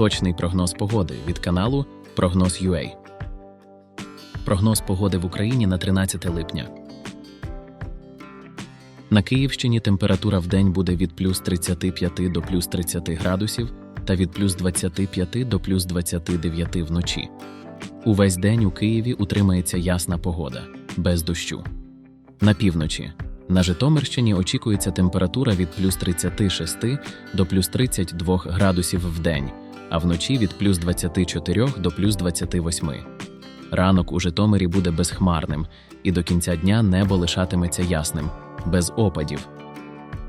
Точний прогноз погоди від каналу Прогноз UA. Прогноз погоди в Україні на 13 липня. На Київщині температура в день буде від плюс 35 до плюс 30 градусів та від плюс 25 до плюс 29 вночі. Увесь день у Києві утримається ясна погода, без дощу. На півночі. На Житомирщині очікується температура від плюс 36 до плюс 32 градусів в день, а вночі від плюс 24 до плюс 28. Ранок у Житомирі буде безхмарним, і до кінця дня небо лишатиметься ясним, без опадів.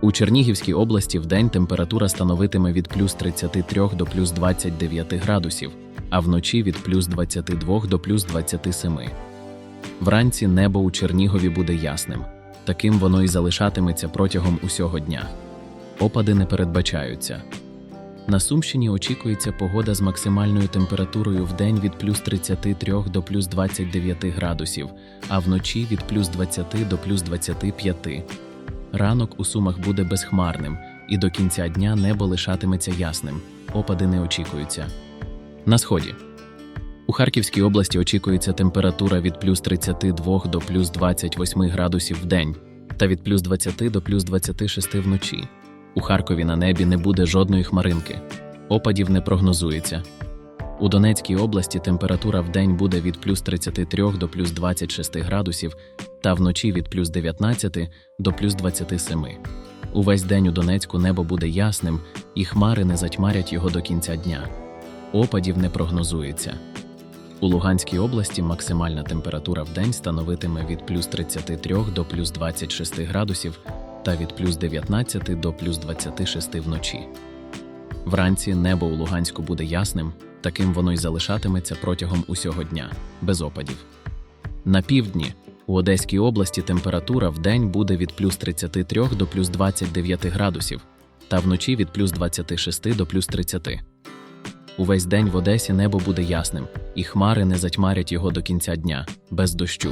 У Чернігівській області вдень температура становитиме від плюс 33 до плюс 29 градусів, а вночі від плюс 22 до плюс 27. Вранці небо у Чернігові буде ясним. Таким воно і залишатиметься протягом усього дня. Опади не передбачаються. На Сумщині очікується погода з максимальною температурою в день від плюс 33 до плюс 29 градусів, а вночі від плюс 20 до плюс 25. Ранок у Сумах буде безхмарним, і до кінця дня небо лишатиметься ясним. Опади не очікуються. На сході. У Харківській області очікується температура від плюс 32 до плюс 28 градусів в день та від плюс 20 до плюс 26 вночі. У Харкові на небі не буде жодної хмаринки. Опадів не прогнозується. У Донецькій області температура в день буде від плюс 33 до плюс 26 градусів та вночі від плюс 19 до плюс 27. Увесь день у Донецьку небо буде ясним, і хмари не затьмарять його до кінця дня. Опадів не прогнозується. У Луганській області максимальна температура в день становитиме від плюс 33 до плюс 26 градусів та від плюс 19 до плюс 26 вночі. Вранці небо у Луганську буде ясним, таким воно й залишатиметься протягом усього дня, без опадів. На півдні у Одеській області температура в день буде від плюс 33 до плюс 29 градусів та вночі від плюс 26 до плюс 30. Увесь день в Одесі небо буде ясним, і хмари не затьмарять його до кінця дня, без дощу.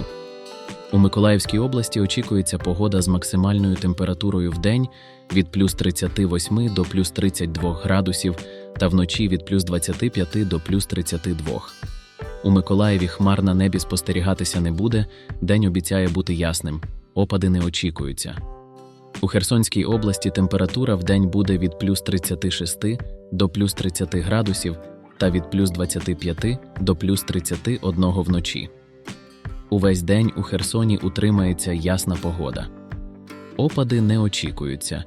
У Миколаївській області очікується погода з максимальною температурою в день від плюс 38 до плюс 32 градусів та вночі від плюс 25 до плюс 32. У Миколаєві хмар на небі спостерігатися не буде, день обіцяє бути ясним, опади не очікуються. У Херсонській області температура в день буде від плюс 36 до плюс 30 градусів та від плюс 25 до плюс 31 вночі. Увесь день у Херсоні утримається ясна погода. Опади не очікуються.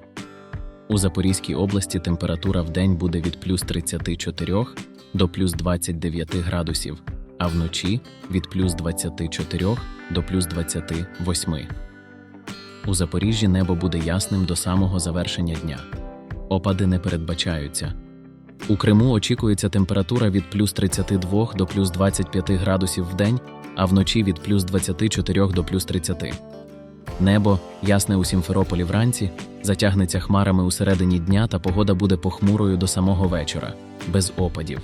У Запорізькій області температура в день буде від плюс 34 до плюс 29 градусів, а вночі від плюс 24 до плюс 28. У Запоріжжі небо буде ясним до самого завершення дня. Опади не передбачаються. У Криму очікується температура від плюс 32 до плюс 25 градусів в день, а вночі від плюс 24 до плюс 30. Небо, ясне у Сімферополі вранці, затягнеться хмарами у середині дня та погода буде похмурою до самого вечора, без опадів.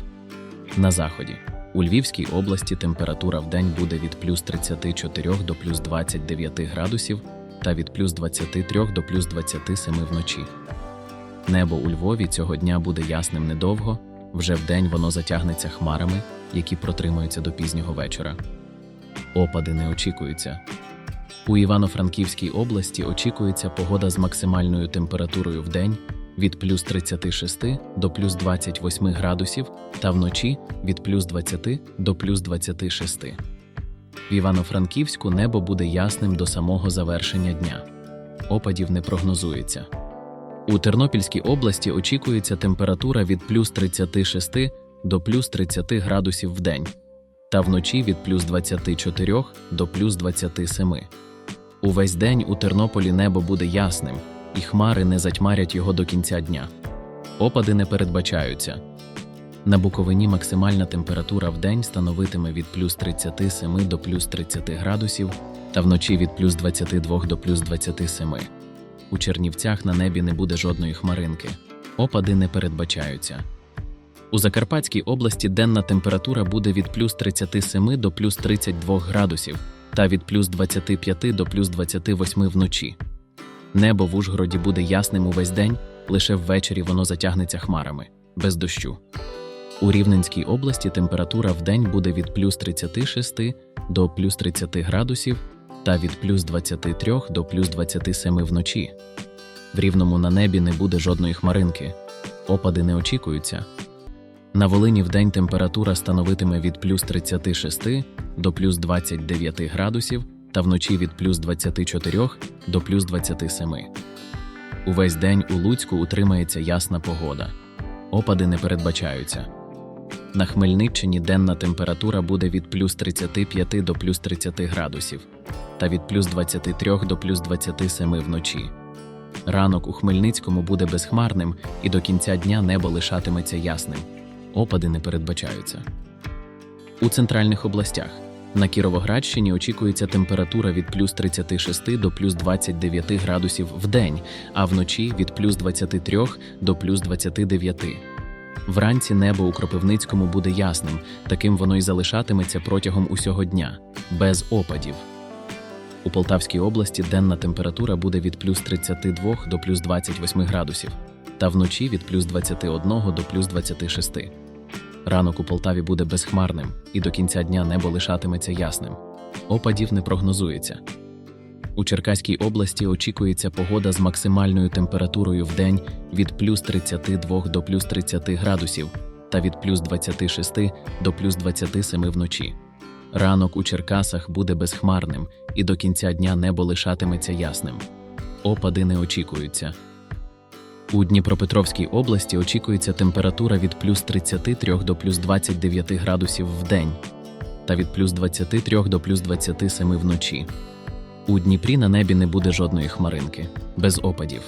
На заході. У Львівській області температура в день буде від плюс 34 до плюс 29 градусів та від плюс 23 до плюс 27 вночі. Небо у Львові цього дня буде ясним недовго, вже вдень воно затягнеться хмарами, які протримаються до пізнього вечора. Опади не очікуються. У Івано-Франківській області очікується погода з максимальною температурою в день від плюс 36 до плюс 28 градусів та вночі від плюс 20 до плюс 26. В Івано-Франківську небо буде ясним до самого завершення дня. Опадів не прогнозується. У Тернопільській області очікується температура від плюс 36 до плюс 30 градусів в день та вночі від плюс 24 до плюс 27. Увесь день у Тернополі небо буде ясним, і хмари не затьмарять його до кінця дня. Опади не передбачаються. На Буковині максимальна температура в день становитиме від плюс 37 до плюс 30 градусів та вночі від плюс 22 до плюс 27. У Чернівцях на небі не буде жодної хмаринки. Опади не передбачаються. У Закарпатській області денна температура буде від плюс 37 до плюс 32 градусів та від плюс 25 до плюс 28 вночі. Небо в Ужгороді буде ясним увесь день, лише ввечері воно затягнеться хмарами, без дощу. У Рівненській області температура в день буде від плюс 36 до плюс 30 градусів та від плюс 23 до плюс 27 вночі. В рівному на небі не буде жодної хмаринки. Опади не очікуються. На Волині в день температура становитиме від плюс 36 до плюс 29 градусів та вночі від плюс 24 до плюс 27. Увесь день у Луцьку утримається ясна погода. Опади не передбачаються. На Хмельниччині денна температура буде від плюс 35 до плюс 30 градусів та від плюс 23 до плюс 27 вночі. Ранок у Хмельницькому буде безхмарним і до кінця дня небо лишатиметься ясним. Опади не передбачаються. У центральних областях на Кіровоградщині очікується температура від плюс 36 до плюс 29 градусів в день, а вночі від плюс 23 до плюс 29. Вранці небо у Кропивницькому буде ясним, таким воно й залишатиметься протягом усього дня, без опадів. У Полтавській області денна температура буде від плюс 32 до плюс 28 градусів, та вночі від плюс 21 до плюс 26. Ранок у Полтаві буде безхмарним, і до кінця дня небо лишатиметься ясним. Опадів не прогнозується. У Черкаській області очікується погода з максимальною температурою в день від плюс 32 до плюс 30 градусів та від плюс 26 до плюс 27 вночі. Ранок у Черкасах буде безхмарним, і до кінця дня небо лишатиметься ясним. Опади не очікуються. У Дніпропетровській області очікується температура від плюс 33 до плюс 29 градусів в день та від плюс 23 до плюс 27 вночі. У Дніпрі на небі не буде жодної хмаринки, без опадів.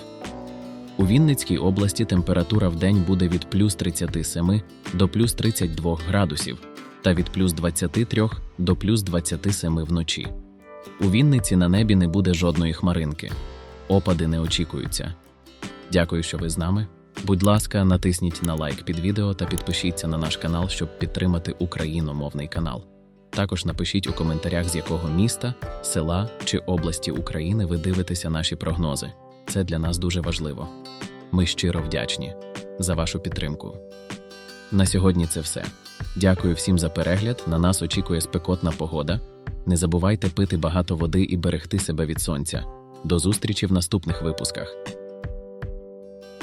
У Вінницькій області температура в день буде від плюс 37 до плюс 32 градусів та від плюс 23 до плюс 27 вночі. У Вінниці на небі не буде жодної хмаринки. Опади не очікуються. Дякую, що ви з нами. Будь ласка, натисніть на лайк під відео та підпишіться на наш канал, щоб підтримати україномовний канал. Також напишіть у коментарях, з якого міста, села чи області України ви дивитеся наші прогнози. Це для нас дуже важливо. Ми щиро вдячні за вашу підтримку. На сьогодні це все. Дякую всім за перегляд. На нас очікує спекотна погода. Не забувайте пити багато води і берегти себе від сонця. До зустрічі в наступних випусках.